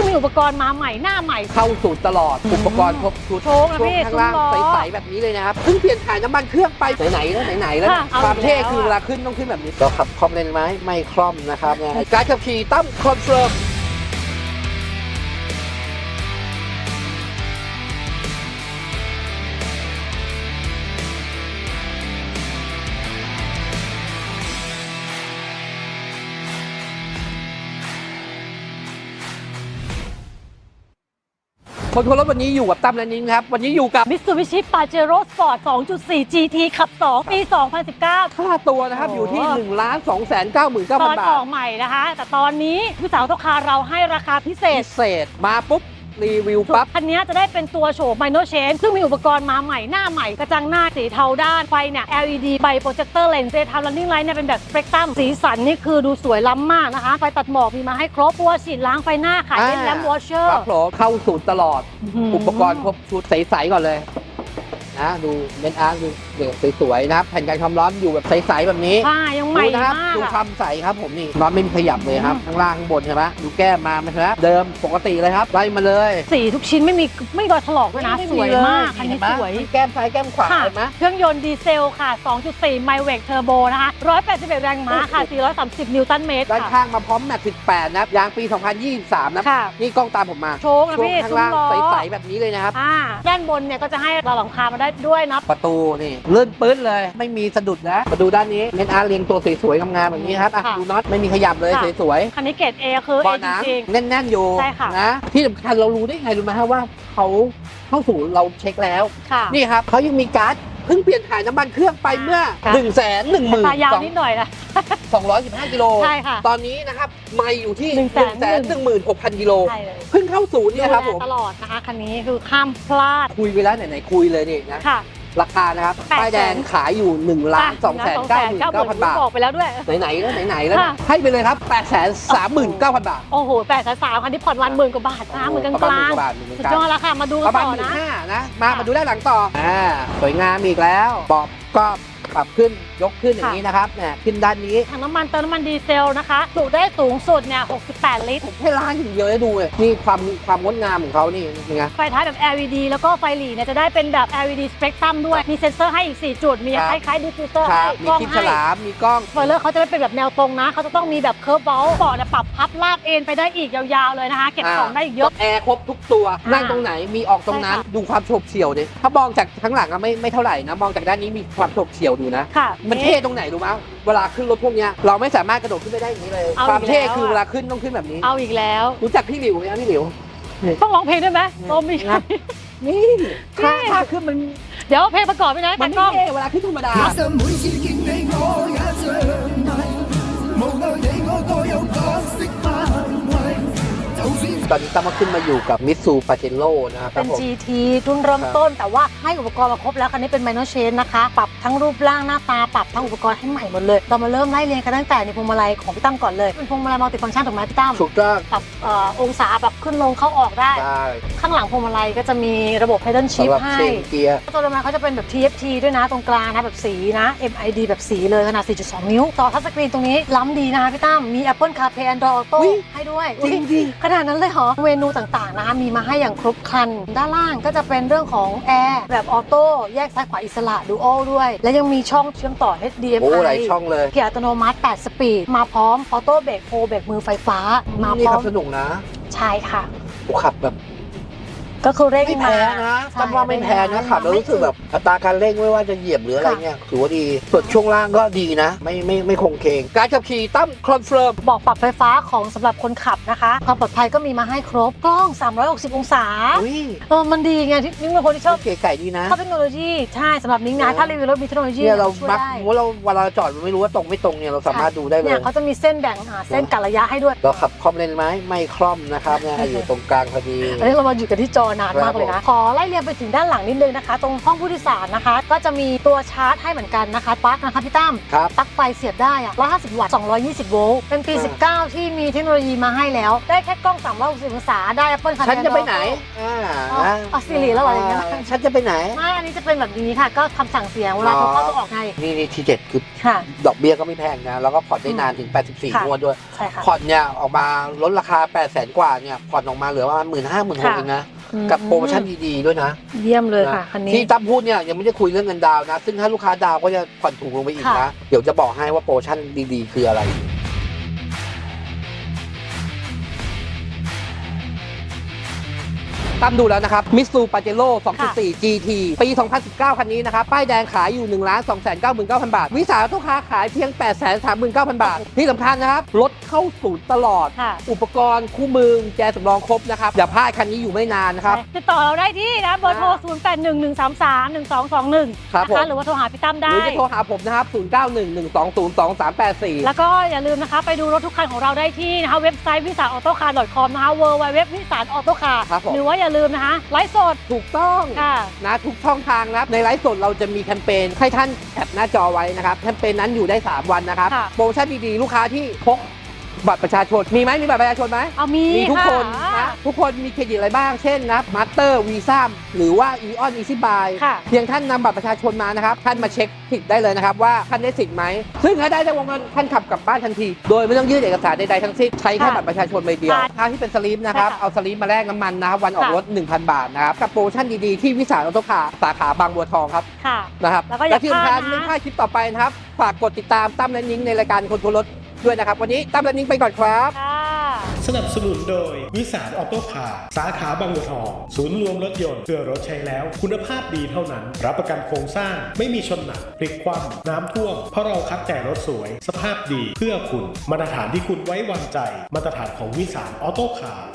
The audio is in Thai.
ซึ่งมีอุปกรณ์มาใหม่หน้าใหม่ เข้าสูตรตลอดอุปกรณ์ครบชุดโชคนะพี่ข้างล่างซุ้มล้อใสๆแบบนี้เลยนะครับเพิ่งเปลี่ยนถ่ายน้ำมันเครื่องไปไหนๆแล้วไหนๆแล้วค่ะเอาความเท่อีกแล้ว คือเวลาขึ้นต้องขึ้นแบบนี้เราขับคล่อมเลนไหมไม่คล่อมนะครับเนี่ยการขับขี่ตั้มคอนเฟิร์ม คนคนรถวันนี้อยู่กับตั้มและนิ้งครับ วันนี้อยู่กับมิตซูบิชิปาเจโร่สปอร์ต2.4 GT ขับ 2 ปี 2019 ค่าตัวนะครับโอ้อยู่ที่1ล้าน2 9 9 0 0ตอน0บาอทอกใหม่นะคะ แต่ตอนนี้ผู้สาวทกคาเราให้ราคาพิเศษ พิเศษ มาปุ๊บ รีวิวปั๊บ คันนี้จะได้เป็นตัวโฉมไมโนเชนซึ่งมีอุปกรณ์มาใหม่หน้าใหม่ กระจังหน้าสีเทาด้านไฟเนี่ย LED ไบโปรเจคเตอร์เลนส์เซทามลันนิ่งไลท์เนี่ยเป็นแบบสเปกตรัมสีสันนี่คือดูสวยล้ำมากนะคะ ไฟตัดหมอกมีมาให้ครบตัวฉีดล้างไฟหน้าขายเป็นอ่าแลมวอชเชอคร์รับผมเข้าสูตรตลอด อุปกรณ์ครบชุดใสๆก่อนเลยนะดูเมนอาร์ดู เด็กสวยๆนะครับแผ่นกันความร้อนอยู่แบบใสๆแบบนี้ผ้ายังใหดูม่นะครับมากดูอะความใสครับผมนี่น็อตไม่มีขยับเลยครับอืมข้างล่างข้างบนใช่ไหมดูแก้มมาไหมครับเดิมปกติเลยครับไล่มาเลยสีทุกชิ้นไม่มีไม่รอยถลอกด้วยนะไสวยเลมากคันนี้เห็ไหมสวย แก้มซ้ายแก้มขวาค่ะ เห็นไหม เครื่องยนต์ดีเซลค่ะ 2.4 ไมล์เวกเทอร์โบนะคะ 181 แรงม้าค่ะ 430 นิวตันเมตรด้านค่ะ ข้างมาพร้อมแม็ก18นะครับยางปี 2023 นะ ค่ะ นี่กล้องตามผมมาโชคนะช่วงพี่ข้างซุ้มล่างล้อใสๆแบบนี้เลยนะครับ อ่าด้านบนเนี่ยก็จะให้เราหลังคามาได้ด้วยนะ ประตูนี่ลื่นปื้นเลย ไม่มีสะดุดนะ มาดูด้านนี้เมนอาร์เรียงตัวสวยๆงามๆแบบนี้ครับอะค่ะดูน็อตไม่มีขยับเลยค่ะ สวยคันนี้เกรด A คือ ๆ A บ่อจน้ริงำแน่นๆอยู่ใช่ค่ะ นะ ที่สำคัญเรารู้ได้ไงรู้ไหมฮะว่าเขาเข้าสู่เราเช็คแล้ว ๆค่ะ นี่ครับเขายังมีการ์ดเพิ่งเปลี่ยนถ่ายน้ำมันเครื่องไปเมื่อค่ะ1นึ่งแสนหนึ่งหมื่นตายาวนิดหน่อยนะสองร้อยสิบห้ากิโล ใช่ค่ะ ตอนนี้นะครับไม่อยู่ที่หนึ่งหนึ่งแสแสนนหนึ่งหมื่นหกพันกิโล ใช่เลยเพิ่งเข้าศูนย์เนี่ยครับดูผมแลตลอดนะคะ คันนี้คือข้ามพลาดคุยไปแล้วไหนๆคุยเลยนี่นะ ค่ะ ราคานะครับแปดแสน ป้ายแดงขายอยู่1ล้าน2แสน9 9 0 0 0บาท บอกไปแล้วด้วย ไหนๆแล้วไหนๆแล้วค่ะให้ไปเลยครับ8 3 9 0 0 0บาทโอ้โหแปดแสนสามคันที่ผ่อนวันหมื่นกว่าบาทนะหมื่นกลางประมาณๆหมื่นกว่าบาทหมื่นสุดกลางยอดแล้วค่ะ มาดูประมาณต่อหมื่นนะ ห้านะ มาค่ะมาดูด้านหลังต่ออ่าสวยงามอีกแล้วปอบก็ปรับขึ้นยกขึ้นอย่างนี้นะครับเนี่ยขึ้นด้านนี้ถังน้ำมันเติมน้ำมันดีเซลนะคะจุได้สูงสุดเนี่ย 68 ลิตรให้ล้างอย่างเดียวให้ดูเลยนี่ความความงดงามของเขานี่เป็นไงไฟท้ายแบบ LED แล้วก็ไฟหลีเนี่ยจะได้เป็นแบบ LED Spectrum ด้วย มีเซ็นเซอร์ให้อีก 4 จุด มีครับคล้ายๆดิฟฟิวเซอร์ครัให้บมีกล้องคลิปฉให้ลามมีกล้องสปอยเลอร์เขาจะไม่เป็นแบบแนวตรงนะ เขาจะต้องมีแบบเคิร์ฟเบลเบาะเนี่ยปรับพับลาดเอ็นไปได้อีกยาวๆเลยนะคะ เก็บอ่าของได้อีกเยอะ แอร์ครบทุกตัวอ่านั่นั่งตรงไหนมีออกตรงนั้นใช่ค่ะดูความโฉบเฉี่ยวดิถ้ามองจากข้างหลังอะไม่ไม่เท่าไหร่นะมองจากด้านนี้มีความโฉกเฉี่ยวดูนะมันเท่ตรงไหนรู้ไหมเวลาขึ้นรถพวกเนี้ยเราไม่สามารถกระโดดขึ้นไปได้อย่างนี้เลยเความเท่คือเวลาขึ้นต้องขึ้นแบบนี้ เอาอีกแล้ว รู้จักพี่หลิวไหมพี่หลิว ต้องร้องเพลงได้ไหมโตมีนี่ท่าขึ้นมันเดี๋ยวเพลงประกอบไปนะมัตานกล้เวลาขึ้นธรรมดา Masa muncul ตอนนี้ตั้มก็ขึ้นมาอยู่กับมิตซูปาเจโร่นะครับเป็น ผม GT รุ่นเริ่มต้น แต่ว่าให้อุปกรณ์มาครบแล้วคันนี้เป็นไมโนเชนนะคะ ปรับทั้งรูปร่างหน้าตา ปรับทั้งอุปกรณ์ให้ใหม่หมดเลย เรามาเริ่มไล่เรียงกันตั้งแต่ในพวงมาลัยของพี่ตั้มก่อนเลย เป็นพวงมาลัยมัลติฟังก์ชันถูกไหมพี่ตั้ม ถูกต้องปรับเอ่อองศาแบบขึ้นลงเข้าออกได้ ได้ข้างหลังพวงมาลัยก็จะมีระบบ pedal สำ shift หรับให้เชนเกียร์ ตัวลงมาเขาจะเป็นแบบ TFT ด้วยนะตรงกลางนะแบบสีนะ MID แบบสีเลยขนาด 4.2 นิ้วจอทัชสกรีนตรงนี้ล้ำดีนะคะพี่ตั้ม มี Apple CarPlay Android Auto อุ๊ย ให้ด้วยจริงดิ ขนาดนั้นเลยเหรอเมนูต่างๆนะคะมีมาให้อย่างครบครัน ด้านล่างก็จะเป็นเรื่องของแอร์แบบออโต้แยกซ้ายขวาอิสระดูโอด้วย และยังมีช่องเชื่อมต่อโอ้ HDMI หลายช่องเลย เกียร์อัตโนมัติ 8 สปีด มาพร้อมออโต้เบรกโฮเบรกมือไฟฟ้า มาพนี่ร้อขัมบสนุกนะ ใช่ค่ะกูขับแบบ ก็คือเร่งไม่มาแพ้นะใช่ตั้มว่าไม่แพ้นะขับแล้วรู้สึกแบบอัตราการเร่งไม่ว่าจะเหยียบหรืออะไรเนี่ยถือว่าดีส่วนช่วงล่างก็ดีนะ ไม่ไม่ไม่คงเคงการขับขี่ตั้มคอนเฟิร์มบอกปรับไฟฟ้าของสำหรับคนขับนะคะความปลอดภัยก็มีมาให้ครบกล้อง 360 องศาอุ้ยเออมันดีไงที่นิ้งเป็นคนที่ชอบเก๋ไก่ดีนะชอบเทคโนโลยีใช่สำหรับนิ้งนะถ้ารีวิวรถมีเทคโนโลยีเนี่ยเราช่วยมักได้ ว่าเราเวลาเราจอดไม่รู้ว่าตรงไม่ตรงเนี่ยเราสามารถดูได้เลเนี่ยย เขาจะมีเส้นแบ่งอ่าเส้นกัดระยะให้ด้วย เราขับคล่อมเลนไหมไม่คล่อมนะครับเนี่ยอยู่ตรงกลางพอดี อันนี้เรามาอยู่กันที่จออนานมากเลยนะ ขอไล่เรียงไปถึงด้านหลังนิดนึงนะคะ ตรงห้องผู้โดยสารนะคะ ก็จะมีตัวชาร์จให้เหมือนกันนะคะปลั๊กนะคะพี่ตั้มครับปลั๊กไฟเสียบได้อะ150 วัตต์ 220 โวลต์ เป็นปีอ่า19 ที่มีเทคโนโลยีมาให้แล้ว ได้แค่กล้อง360องศาได้ Apple CarPlay ฉันจะไปไหนอ่าอ๋อนะเอาสิริแล้วเหรออย่างเงี้ยฉันจะไปไหนไม่อันนี้จะเป็นแบบนี้ค่ะ ก็คำสั่งเสียงเวลาโทรเข้าโทรออกไงนี่นี่ทีเด็ดคือค่ะดอกเบี้ยก็ไม่แพงนะแล้วก็ผ่อนได้นานถึง 84ค่ะงวดด้วยใช่ค่ะผ่อนเนี่ยออกมาลดราคา 8 0 0แสนกว่าเนี่ยผ่อนออกมาเหลือประมาณหมื่นห้าหมื่นหกค่ะเองนะอืม กับโปรโมชั่นดีๆด้วยนะ เยี่ยมเลยค่ะคันนี้ที่ตั้มพูดเนี่ยยังไม่ได้คุยเรื่องเงินดาวน์นะซึ่งถ้าลูกค้าดาวน์ก็จะผ่อนถูกลงไปอีกค่ะนะ เดี๋ยวจะบอกให้ว่าโปรโมชั่นดีๆ คืออะไร ตั้มดูแล้วนะครับมิสูปาเจโร่2.4 GT ปี 2019 คันนี้นะครับ ป้ายแดงขายอยู่ 1 2 9 9 9 0 0 บาท วิสาหกิจค้าขายเพียง 8 3 9 0 0 0 บาท ที่สำคัญนะครับ รถเข้าศูนย์ตลอดค่ะอุปกรณ์คู่มือแจสำรองครบนะครับ อย่าพลาดคันนี้อยู่ไม่นานนะครับ ติดต่อเราได้ที่นะเบอร์โทร 0 8 1 1 3 3 1 2 2 1ครับผมนะคะหรือว่าโทรหาพี่ตั้มหได้รือจะโทรหาผมนะครับ 0911202384 แล้วก็อย่าลืมนะคะไปดูรถทุกคันของเราได้ที่นะคะเว็บไซต์วิสานออโต้คาร์ .com นะคะ w w w วิสานออโต้คาร์ครับผมหรือว่าอย่าลืมนะคะไลฟ์สด ถูกต้องค่ะนะทุกช่องทางนะครับในไลฟ์สดเราจะมีแคมเปญให้ท่านแคปหน้าจอไว้นะครับแคมเปญนั้นอยู่ได้ 3 วันนะครับ ค่ะ โปรโมชั่นดีๆ ลูกค้าที่พก บัตรประชาชนมีไหมมีบัตรประชาชนไหมเอามีมีทุกคนค่ะนะทุกคนมีเครดิตอะไรบ้างเช่นนะมาสเตอร์วีซ่าหรือว่า e on easy buy ค่ะเพียงท่านนำบัตรประชาชนมานะครับ ท่านมาเช็คสิทธิ์ได้เลยนะครับ ว่าท่านได้สิทธิ์ไหม ซึ่งถ้าได้ในวงเงินท่านขับกลับบ้านทันที โดยไม่ต้องยื่นเอกสารใดๆทั้งสิ้นใช้แค่ค่ะบัตรประชาชนใบเดียวค่ะถ้าที่เป็นสลิปนะครับใช่ค่ะเอาสลิปมาแลกน้ำมันนะครับวันออกค่ะรถ 1,000 บาทนะครับกับโปรโมชั่นดีๆที่วิสาหกิจออโต้คาร์สาขาบางบัวทองครับค่ะนะครับแล้วก็อย่าที่สำคัญพลาดนะไม่พลาดคลิปต่อไปนะครับฝากกดติดตามตั้มและนิ้งในรายการคนทัวรถ ด้วยนะครับ วันนี้ตั้มและนิ้งไปก่อนครับ ค่ะสนับสนุนโดย วิสารออโต้คาร์สาขาบางบัวทองศูนย์รวมรถยนต์เพื่อรถใช้แล้ว คุณภาพดีเท่านั้น รับประกันโครงสร้างไม่มีชนหนักพลิกคว่ำน้ำท่วมเพราะเราคัดแต่รถสวย สภาพดีเพื่อคุณ มาตรฐานที่คุณไว้วางใจ มาตรฐานของวิสารออโต้คาร์